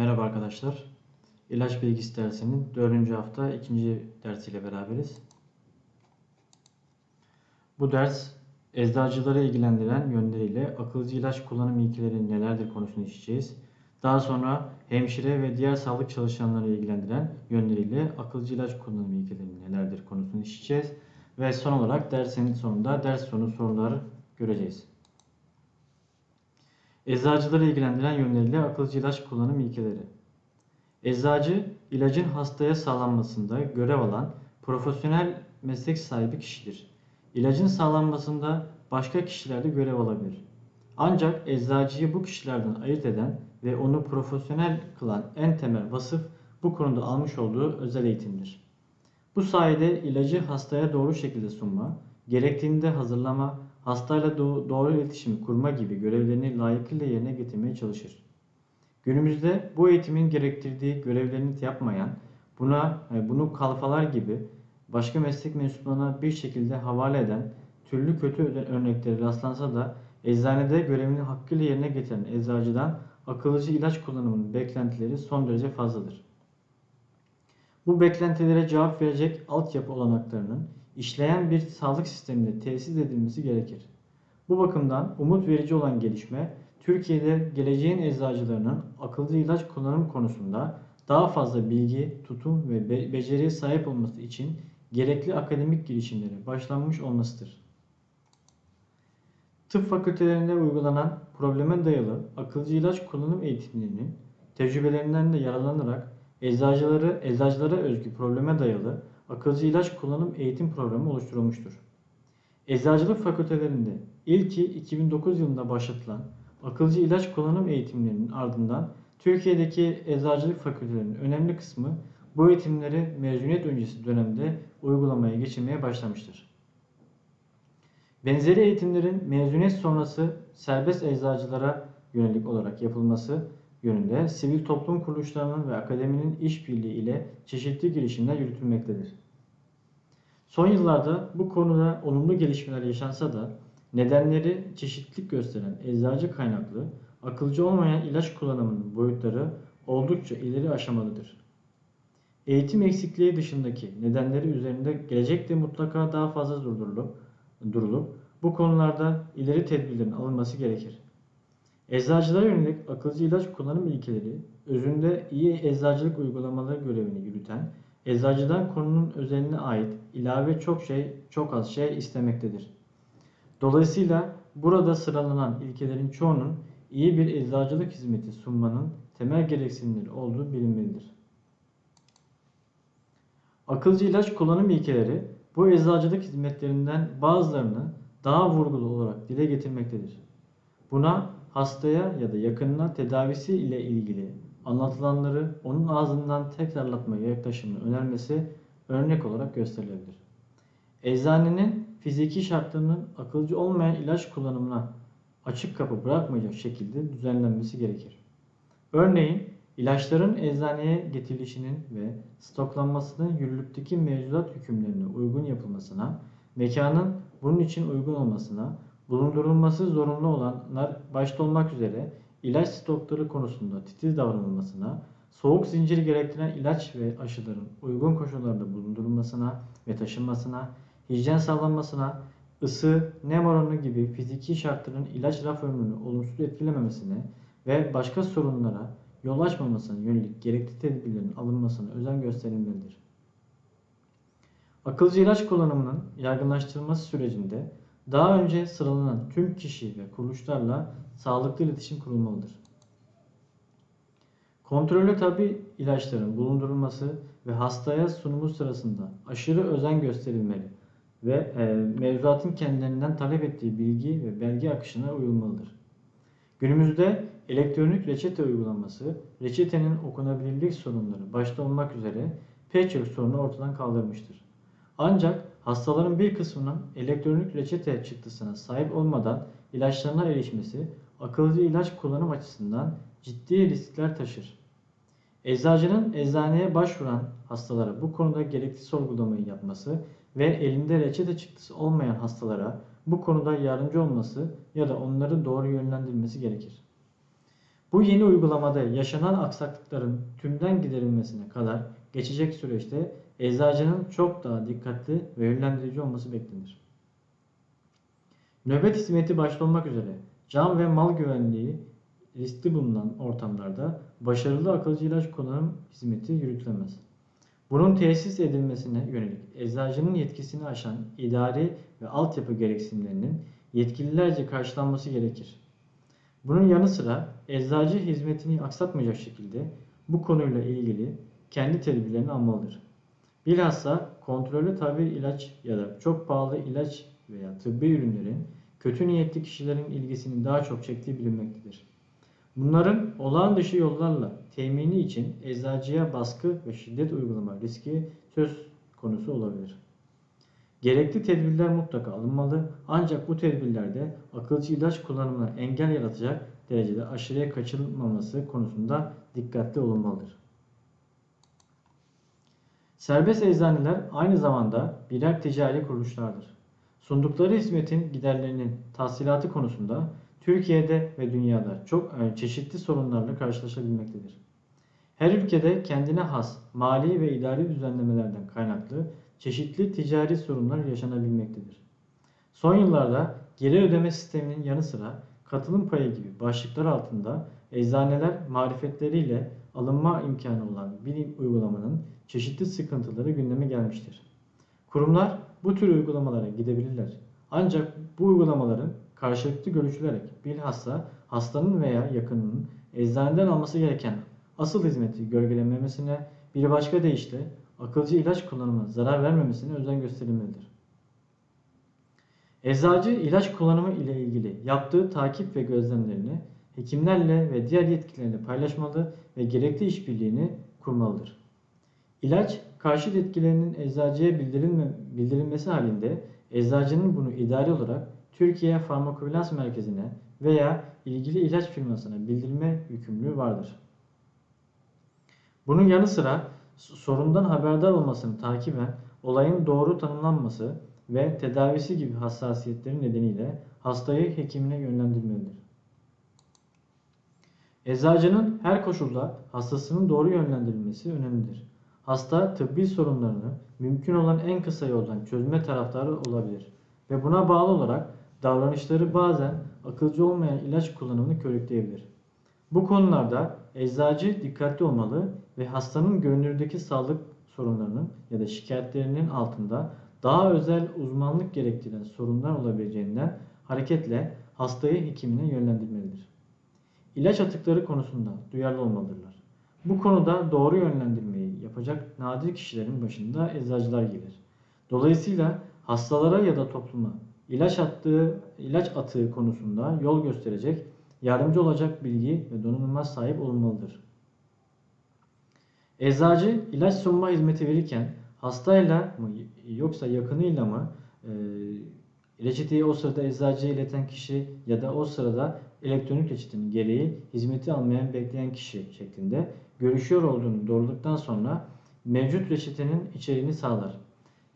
Merhaba arkadaşlar. İlaç bilgisi dersinin 4. hafta 2. dersiyle beraberiz. Bu ders eczacıları ilgilendiren yönleriyle akılcı ilaç kullanım ilkeleri nelerdir konusunu işleyeceğiz. Daha sonra hemşire ve diğer sağlık çalışanları ilgilendiren yönleriyle akılcı ilaç kullanım ilkeleri nelerdir konusunu işleyeceğiz. Ve son olarak dersin sonunda ders sonu soruları göreceğiz. Eczacıları ilgilendiren yönleriyle akılcı ilaç kullanım ilkeleri. Eczacı, ilacın hastaya sağlanmasında görev alan profesyonel meslek sahibi kişidir. İlacın sağlanmasında başka kişiler de görev alabilir. Ancak eczacıyı bu kişilerden ayırt eden ve onu profesyonel kılan en temel vasıf bu konuda almış olduğu özel eğitimdir. Bu sayede ilacı hastaya doğru şekilde sunma, gerektiğinde hazırlama, hastayla doğru iletişim kurma gibi görevlerini layıkıyla yerine getirmeye çalışır. Günümüzde bu eğitimin gerektirdiği görevlerini yapmayan, buna e, bunu kalfalar gibi başka meslek mensuplarına bir şekilde havale eden türlü kötü örnekleri rastlansa da eczanede görevini hakkıyla yerine getiren eczacıdan akıllıcı ilaç kullanımının beklentileri son derece fazladır. Bu beklentilere cevap verecek altyapı olanaklarının işleyen bir sağlık sisteminde tesis edilmesi gerekir. Bu bakımdan umut verici olan gelişme, Türkiye'de geleceğin eczacılarının akıllı ilaç kullanım konusunda daha fazla bilgi, tutum ve be beceriye sahip olması için gerekli akademik girişimlere başlanmış olmasıdır. Tıp fakültelerinde uygulanan probleme dayalı akılcı ilaç kullanım eğitimlerinin tecrübelerinden de yararlanarak eczacıları, eczacılara özgü probleme dayalı akılcı ilaç kullanım eğitim programı oluşturulmuştur. Eczacılık fakültelerinde ilki 2009 yılında başlatılan akılcı ilaç kullanım eğitimlerinin ardından Türkiye'deki eczacılık fakültelerinin önemli kısmı bu eğitimleri mezuniyet öncesi dönemde uygulamaya geçirmeye başlamıştır. Benzeri eğitimlerin mezuniyet sonrası serbest eczacılara yönelik olarak yapılması yönünde sivil toplum kuruluşlarının ve akademinin işbirliği ile çeşitli girişimler yürütülmektedir. Son yıllarda bu konuda olumlu gelişmeler yaşansa da nedenleri çeşitlilik gösteren eczacı kaynaklı akılcı olmayan ilaç kullanımının boyutları oldukça ileri aşamalıdır. Eğitim eksikliği dışındaki nedenleri üzerinde gelecekte mutlaka daha fazla durdurulup, durulup bu konularda ileri tedbirlerin alınması gerekir. Eczacılara yönelik akılcı ilaç kullanım ilkeleri özünde iyi eczacılık uygulamaları görevini yürüten eczacıdan konunun özeline ait ilave çok şey, çok az şey istemektedir. Dolayısıyla burada sıralanan ilkelerin çoğunun iyi bir eczacılık hizmeti sunmanın temel gereksinimleri olduğu bilinmelidir. Akılcı ilaç kullanım ilkeleri bu eczacılık hizmetlerinden bazılarını daha vurgulu olarak dile getirmektedir. Buna hastaya ya da yakınına tedavisi ile ilgili anlatılanları onun ağzından tekrarlatma yaklaşımını önermesi örnek olarak gösterilebilir. Eczanenin fiziki şartlarının akılcı olmayan ilaç kullanımına açık kapı bırakmayacak şekilde düzenlenmesi gerekir. Örneğin ilaçların eczaneye getirilişinin ve stoklanmasının yürürlükteki mevzuat hükümlerine uygun yapılmasına, mekanın bunun için uygun olmasına, bulundurulması zorunlu olanlar başta olmak üzere ilaç stokları konusunda titiz davranılmasına, soğuk zincir gerektiren ilaç ve aşıların uygun koşullarda bulundurulmasına ve taşınmasına, hijyen sağlanmasına, ısı, nem oranı gibi fiziki şartların ilaç raf ömrünü olumsuz etkilememesine ve başka sorunlara yol açmamasına yönelik gerekli tedbirlerin alınmasına özen gösterilmelidir. Akılcı ilaç kullanımının yaygınlaştırılması sürecinde daha önce sıralanan tüm kişi ve kuruluşlarla sağlıklı iletişim kurulmalıdır. Kontrollü tabi ilaçların bulundurulması ve hastaya sunumu sırasında aşırı özen gösterilmeli ve e, mevzuatın kendilerinden talep ettiği bilgi ve belge akışına uyulmalıdır. Günümüzde elektronik reçete uygulaması, reçetenin okunabilirlik sorunları başta olmak üzere pek çok sorunu ortadan kaldırmıştır. Ancak hastaların bir kısmının elektronik reçete çıktısına sahip olmadan ilaçlarına erişmesi akılcı ilaç kullanım açısından ciddi riskler taşır. Eczacının eczaneye başvuran hastalara bu konuda gerekli sorgulamayı yapması ve elinde reçete çıktısı olmayan hastalara bu konuda yardımcı olması ya da onları doğru yönlendirmesi gerekir. Bu yeni uygulamada yaşanan aksaklıkların tümden giderilmesine kadar geçecek süreçte eczacının çok daha dikkatli ve yönlendirici olması beklenir. Nöbet hizmeti başta olmak üzere can ve mal güvenliği riskli bulunan ortamlarda başarılı akılcı ilaç kullanım hizmeti yürütülemez. Bunun tesis edilmesine yönelik eczacının yetkisini aşan idari ve altyapı gereksinimlerinin yetkililerce karşılanması gerekir. Bunun yanı sıra eczacı hizmetini aksatmayacak şekilde bu konuyla ilgili kendi tedbirlerini almalıdır. Bilhassa kontrollü tabi ilaç ya da çok pahalı ilaç veya tıbbi ürünlerin kötü niyetli kişilerin ilgisini daha çok çektiği bilinmektedir. Bunların olağan dışı yollarla temini için eczacıya baskı ve şiddet uygulama riski söz konusu olabilir. Gerekli tedbirler mutlaka alınmalı ancak bu tedbirlerde akılcı ilaç kullanımına engel yaratacak derecede aşırıya kaçılmaması konusunda dikkatli olunmalıdır. Serbest eczaneler aynı zamanda birer ticari kuruluşlardır. Sundukları hizmetin giderlerinin tahsilatı konusunda Türkiye'de ve dünyada çok e, çeşitli sorunlarla karşılaşabilmektedir. Her ülkede kendine has mali ve idari düzenlemelerden kaynaklı çeşitli ticari sorunlar yaşanabilmektedir. Son yıllarda geri ödeme sisteminin yanı sıra katılım payı gibi başlıklar altında eczaneler marifetleriyle alınma imkanı olan bilim uygulamanın çeşitli sıkıntıları gündeme gelmiştir. Kurumlar bu tür uygulamalara gidebilirler. Ancak bu uygulamaların karşılıklı görüşülerek bilhassa hastanın veya yakınının eczaneden alması gereken asıl hizmeti gölgelememesine bir başka deyişle akılcı ilaç kullanımına zarar vermemesine özen gösterilmelidir. Eczacı ilaç kullanımı ile ilgili yaptığı takip ve gözlemlerini hekimlerle ve diğer yetkililerle paylaşmalı ve gerekli işbirliğini kurmalıdır. İlaç karşıt etkilerinin eczacıya bildirilme, bildirilmesi halinde eczacının bunu idari olarak Türkiye Farmakovigilans Merkezi'ne veya ilgili ilaç firmasına bildirme yükümlülüğü vardır. Bunun yanı sıra sorundan haberdar olmasını takiben olayın doğru tanımlanması ve tedavisi gibi hassasiyetleri nedeniyle hastayı hekimine yönlendirmelidir. Eczacının her koşulda hastasının doğru yönlendirilmesi önemlidir. Hasta tıbbi sorunlarını mümkün olan en kısa yoldan çözme taraftarı olabilir ve buna bağlı olarak davranışları bazen akılcı olmayan ilaç kullanımını körükleyebilir. Bu konularda eczacı dikkatli olmalı ve hastanın görünürdeki sağlık sorunlarının ya da şikayetlerinin altında daha özel uzmanlık gerektiren sorunlar olabileceğinden hareketle hastayı hekimine yönlendirmelidir. İlaç atıkları konusunda duyarlı olmalıdırlar. Bu konuda doğru yönlendirmeyi yapacak nadir kişilerin başında eczacılar gelir. Dolayısıyla hastalara ya da topluma ilaç attığı ilaç atığı konusunda yol gösterecek, yardımcı olacak bilgi ve donanıma sahip olunmalıdır. Eczacı ilaç sunma hizmeti verirken hastayla mı yoksa yakınıyla mı e, reçeteyi o sırada eczacıya ileten kişi ya da o sırada elektronik reçetenin gereği hizmeti almayan bekleyen kişi şeklinde görüşüyor olduğunu doğruluktan sonra mevcut reçetenin içeriğini sağlar.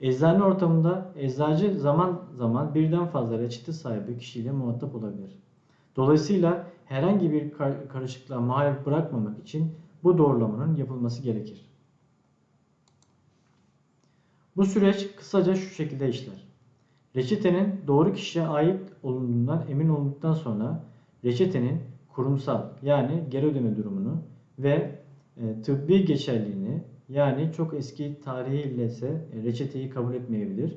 Eczane ortamında eczacı zaman zaman birden fazla reçete sahibi kişiyle muhatap olabilir. Dolayısıyla herhangi bir karışıklığa mahal bırakmamak için bu doğrulamanın yapılması gerekir. Bu süreç kısaca şu şekilde işler. Reçetenin doğru kişiye ait olunduğundan emin olduktan sonra reçetenin kurumsal yani geri ödeme durumunu ve e, tıbbi geçerliğini yani çok eski tarihi ile ise reçeteyi kabul etmeyebilir.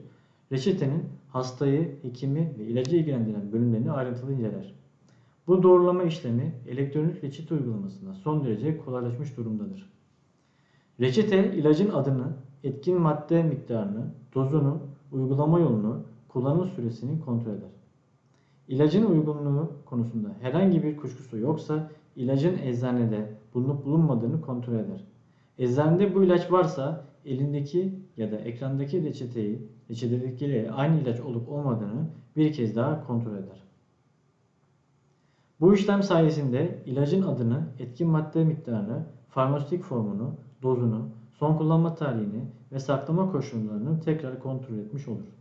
Reçetenin hastayı, hekimi ve ilacı ilgilendiren bölümlerini ayrıntılı inceler. Bu doğrulama işlemi elektronik reçete uygulamasında son derece kolaylaşmış durumdadır. Reçete ilacın adını, etkin madde miktarını, dozunu, uygulama yolunu, kullanım süresini kontrol eder. İlacın uygunluğu konusunda herhangi bir kuşkusu yoksa ilacın eczanede bulunup bulunmadığını kontrol eder. Eczanede bu ilaç varsa elindeki ya da ekrandaki reçeteyi reçetedekiyle aynı ilaç olup olmadığını bir kez daha kontrol eder. Bu işlem sayesinde ilacın adını, etkin madde miktarını, farmasötik formunu, dozunu, son kullanma tarihini ve saklama koşullarını tekrar kontrol etmiş olur.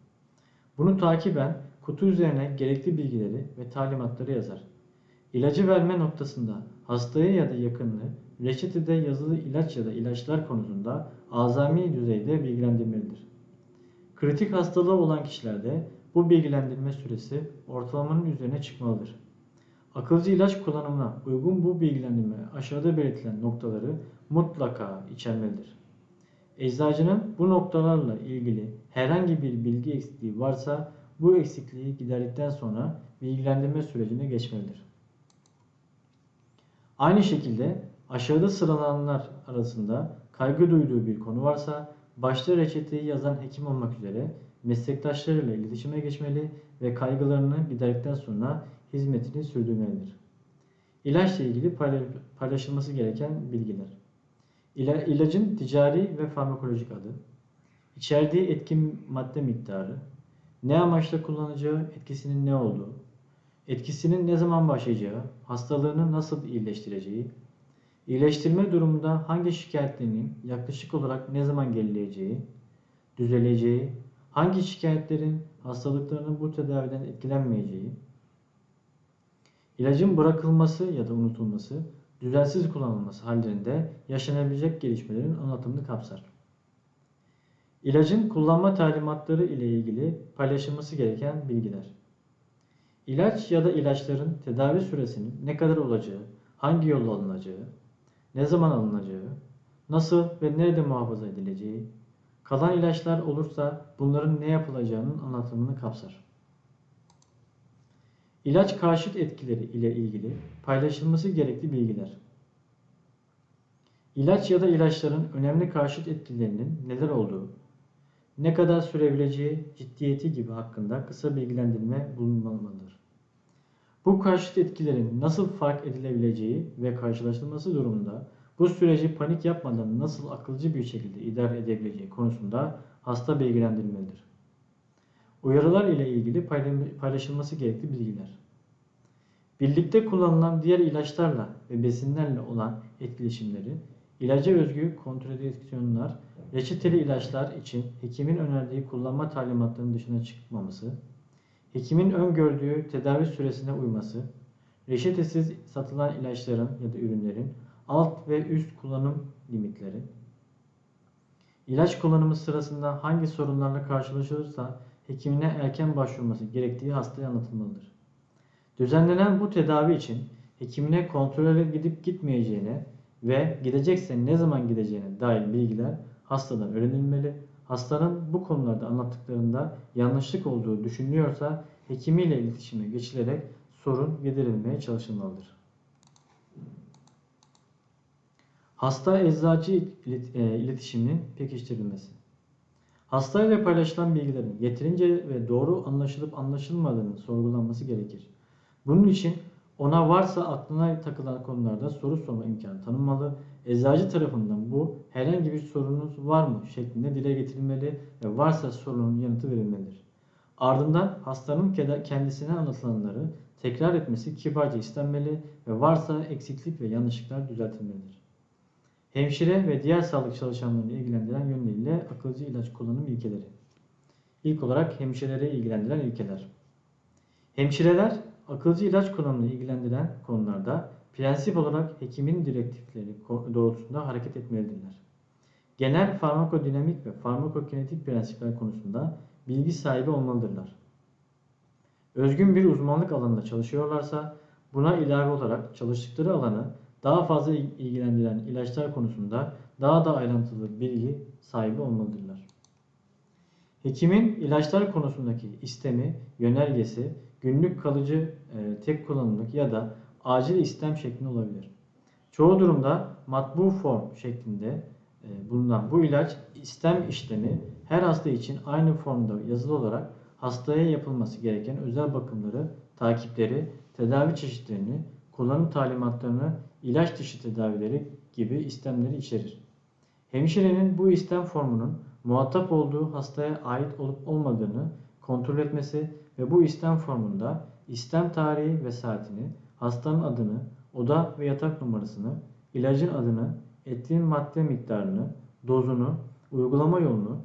Bunu takiben kutu üzerine gerekli bilgileri ve talimatları yazar. İlacı verme noktasında hastaya ya da yakınını reçetede yazılı ilaç ya da ilaçlar konusunda azami düzeyde bilgilendirmelidir. Kritik hastalığı olan kişilerde bu bilgilendirme süresi ortalamanın üzerine çıkmalıdır. Akılcı ilaç kullanımına uygun bu bilgilendirme aşağıda belirtilen noktaları mutlaka içermelidir. Eczacının bu noktalarla ilgili herhangi bir bilgi eksikliği varsa bu eksikliği giderdikten sonra bilgilendirme sürecine geçmelidir. Aynı şekilde aşağıda sıralananlar arasında kaygı duyduğu bir konu varsa başta reçeteyi yazan hekim olmak üzere meslektaşlarıyla iletişime geçmeli ve kaygılarını giderdikten sonra hizmetini sürdürmelidir. İlaçla ilgili paylaşılması gereken bilgiler. İla, ilacın ticari ve farmakolojik adı, içerdiği etkin madde miktarı, ne amaçla kullanacağı, etkisinin ne olduğu, etkisinin ne zaman başlayacağı, hastalığını nasıl iyileştireceği, iyileştirme durumunda hangi şikayetlerinin yaklaşık olarak ne zaman gerileyeceği, düzeleceği, hangi şikayetlerin hastalıklarının bu tedaviden etkilenmeyeceği, ilacın bırakılması ya da unutulması, düzensiz kullanılması hallerinde yaşanabilecek gelişmelerin anlatımını kapsar. İlacın kullanma talimatları ile ilgili paylaşılması gereken bilgiler. İlaç ya da ilaçların tedavi süresinin ne kadar olacağı, hangi yolla alınacağı, ne zaman alınacağı, nasıl ve nerede muhafaza edileceği, kalan ilaçlar olursa bunların ne yapılacağının anlatımını kapsar. İlaç karşıt etkileri ile ilgili paylaşılması gerekli bilgiler. İlaç ya da ilaçların önemli karşıt etkilerinin neler olduğu, ne kadar sürebileceği, ciddiyeti gibi hakkında kısa bilgilendirme bulunmalıdır. Bu karşıt etkilerin nasıl fark edilebileceği ve karşılaştırılması durumunda bu süreci panik yapmadan nasıl akılcı bir şekilde idare edebileceği konusunda hasta bilgilendirilmelidir. Uyarılar ile ilgili paylaşılması gerekli bilgiler. Birlikte kullanılan diğer ilaçlarla ve besinlerle olan etkileşimleri, ilaca özgü kontradiksiyonlar, reçeteli ilaçlar için hekimin önerdiği kullanma talimatlarının dışına çıkmaması, hekimin öngördüğü tedavi süresine uyması, reçetesiz satılan ilaçların ya da ürünlerin alt ve üst kullanım limitleri, ilaç kullanımı sırasında hangi sorunlarla karşılaşılırsa hekimine erken başvurması gerektiği hastaya anlatılmalıdır. Düzenlenen bu tedavi için hekimine kontrole gidip gitmeyeceğine ve gidecekse ne zaman gideceğine dair bilgiler hastadan öğrenilmeli. Hastanın bu konularda anlattıklarında yanlışlık olduğu düşünülüyorsa hekimiyle iletişime geçilerek sorun giderilmeye çalışılmalıdır. Hasta eczacı e, iletişiminin pekiştirilmesi. Hastayla paylaşılan bilgilerin yeterince ve doğru anlaşılıp anlaşılmadığının sorgulanması gerekir. Bunun için ona varsa aklına takılan konularda soru sorma imkanı tanınmalı. Eczacı tarafından bu herhangi bir sorunuz var mı şeklinde dile getirilmeli ve varsa sorunun yanıtı verilmelidir. Ardından hastanın kendisine anlatılanları tekrar etmesi kibarca istenmeli ve varsa eksiklik ve yanlışlıklar düzeltilmelidir. Hemşire ve diğer sağlık çalışanlarını ilgilendiren yönleriyle akılcı ilaç kullanım ilkeleri. İlk olarak hemşireleri ilgilendiren ilkeler. Hemşireler akılcı ilaç kullanımını ilgilendiren konularda prensip olarak hekimin direktifleri doğrultusunda hareket etmelidirler. Genel farmakodinamik ve farmakokinetik prensipler konusunda bilgi sahibi olmalıdırlar. Özgün bir uzmanlık alanında çalışıyorlarsa buna ilave olarak çalıştıkları alanı daha fazla ilgilendiren ilaçlar konusunda daha da ayrıntılı bilgi sahibi olmalıdırlar. Hekimin ilaçlar konusundaki istemi, yönergesi günlük kalıcı e, tek kullanımlık ya da acil istem şeklinde olabilir. Çoğu durumda matbu form şeklinde e, bulunan bu ilaç istem işlemi her hasta için aynı formda yazılı olarak hastaya yapılması gereken özel bakımları, takipleri, tedavi çeşitlerini, kullanım talimatlarını, ilaç dışı tedavileri gibi istemleri içerir. Hemşirenin bu istem formunun muhatap olduğu hastaya ait olup olmadığını kontrol etmesi ve bu istem formunda istem tarihi ve saatini, hastanın adını, oda ve yatak numarasını, ilacın adını, ettiğin madde miktarını, dozunu, uygulama yolunu,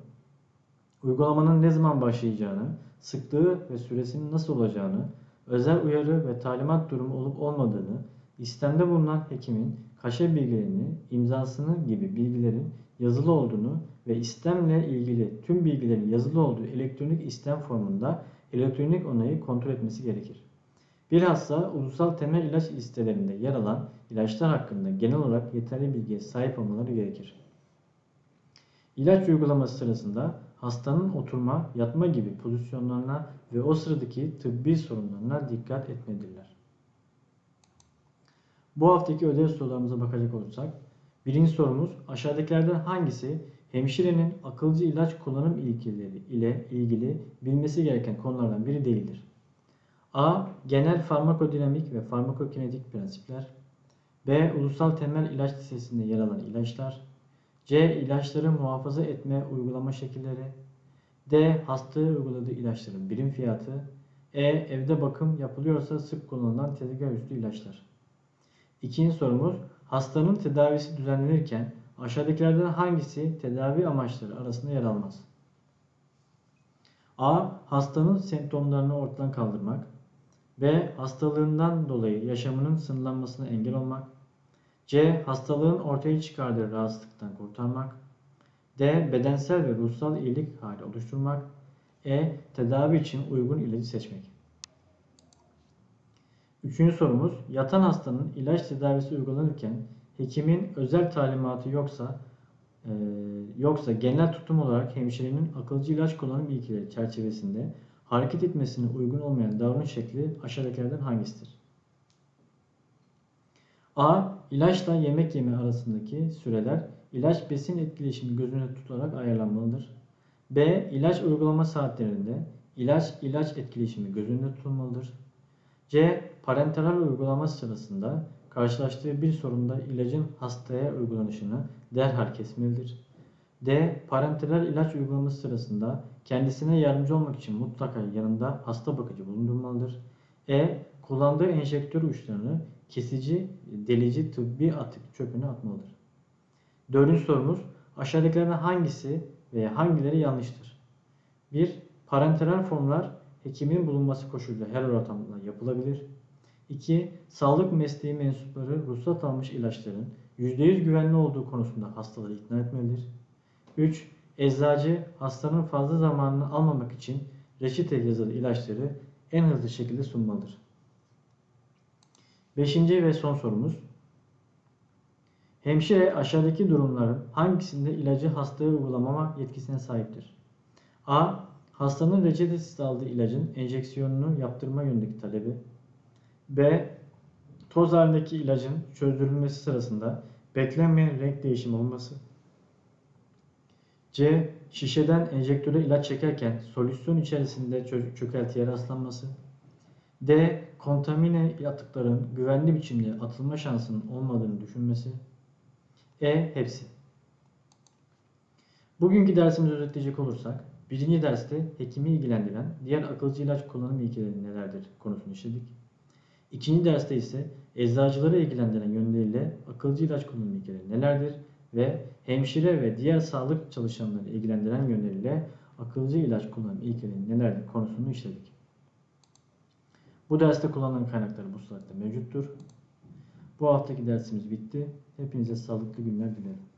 uygulamanın ne zaman başlayacağını, sıklığı ve süresinin nasıl olacağını, özel uyarı ve talimat durumu olup olmadığını, istemde bulunan hekimin kaşe bilgilerini, imzasını gibi bilgilerin yazılı olduğunu ve istemle ilgili tüm bilgilerin yazılı olduğu elektronik istem formunda elektronik onayı kontrol etmesi gerekir. Bilhassa ulusal temel ilaç listelerinde yer alan ilaçlar hakkında genel olarak yeterli bilgiye sahip olmaları gerekir. İlaç uygulaması sırasında hastanın oturma, yatma gibi pozisyonlarına ve o sıradaki tıbbi sorunlarına dikkat etmelidirler. Bu haftaki ödev sorularımıza bakacak olursak, birinci sorumuz aşağıdakilerden hangisi hemşirenin akılcı ilaç kullanım ilkeleri ile ilgili bilmesi gereken konulardan biri değildir? A. Genel farmakodinamik ve farmakokinetik prensipler. B. Ulusal temel ilaç listesinde yer alan ilaçlar. C. İlaçları muhafaza etme uygulama şekilleri. D. Hastaya uyguladığı ilaçların birim fiyatı. E. Evde bakım yapılıyorsa sık kullanılan tezgah üstü ilaçlar. İkinci sorumuz hastanın tedavisi düzenlenirken aşağıdakilerden hangisi tedavi amaçları arasında yer almaz? A. Hastanın semptomlarını ortadan kaldırmak. B. Hastalığından dolayı yaşamının sınırlanmasına engel olmak. C. Hastalığın ortaya çıkardığı rahatsızlıktan kurtarmak. D. Bedensel ve ruhsal iyilik hali oluşturmak. E. Tedavi için uygun ilacı seçmek. Üçüncü sorumuz, yatan hastanın ilaç tedavisi uygulanırken hekimin özel talimatı yoksa e, yoksa genel tutum olarak hemşirenin akılcı ilaç kullanım ilkeleri çerçevesinde hareket etmesine uygun olmayan davranış şekli aşağıdakilerden hangisidir? A. İlaçla yemek yeme arasındaki süreler ilaç besin etkileşimi göz önüne tutularak ayarlanmalıdır. B. İlaç uygulama saatlerinde ilaç ilaç etkileşimi göz önünde tutulmalıdır. C. Parenteral uygulama sırasında karşılaştığı bir sorunda ilacın hastaya uygulanışını derhal kesmelidir. D. Parenteral ilaç uygulaması sırasında kendisine yardımcı olmak için mutlaka yanında hasta bakıcı bulundurmalıdır. E. Kullandığı enjektör uçlarını kesici, delici tıbbi atık çöpüne atmalıdır. Dördüncü sorumuz aşağıdakilerden hangisi veya hangileri yanlıştır? 1. Parenteral formlar hekimin bulunması koşuluyla her ortamda yapılabilir. 2. Sağlık mesleği mensupları ruhsat almış ilaçların %100 güvenli olduğu konusunda hastaları ikna etmelidir. 3. Eczacı hastanın fazla zamanını almamak için reçete yazılı ilaçları en hızlı şekilde sunmalıdır. Beşinci ve son sorumuz. Hemşire aşağıdaki durumların hangisinde ilacı hastaya uygulamama yetkisine sahiptir? A. Hastanın reçetesiz aldığı ilacın enjeksiyonunu yaptırma yönündeki talebi. B. Toz halindeki ilacın çözdürülmesi sırasında beklenmeyen renk değişimi olması. C. Şişeden enjektöre ilaç çekerken solüsyon içerisinde çökeltiye rastlanması. D. Kontamine atıkların güvenli biçimde atılma şansının olmadığını düşünmesi. E. Hepsi. Bugünkü dersimizi özetleyecek olursak, birinci derste hekimi ilgilendiren diğer akılcı ilaç kullanım ilkeleri nelerdir konusunu işledik. İkinci derste ise eczacıları ilgilendiren yönleriyle akılcı ilaç kullanım ilkeleri nelerdir ve hemşire ve diğer sağlık çalışanları ilgilendiren yönleriyle akılcı ilaç kullanım ilkeleri nelerdir konusunu işledik. Bu derste kullanılan kaynaklar bu slaytta mevcuttur. Bu haftaki dersimiz bitti. Hepinize sağlıklı günler dilerim.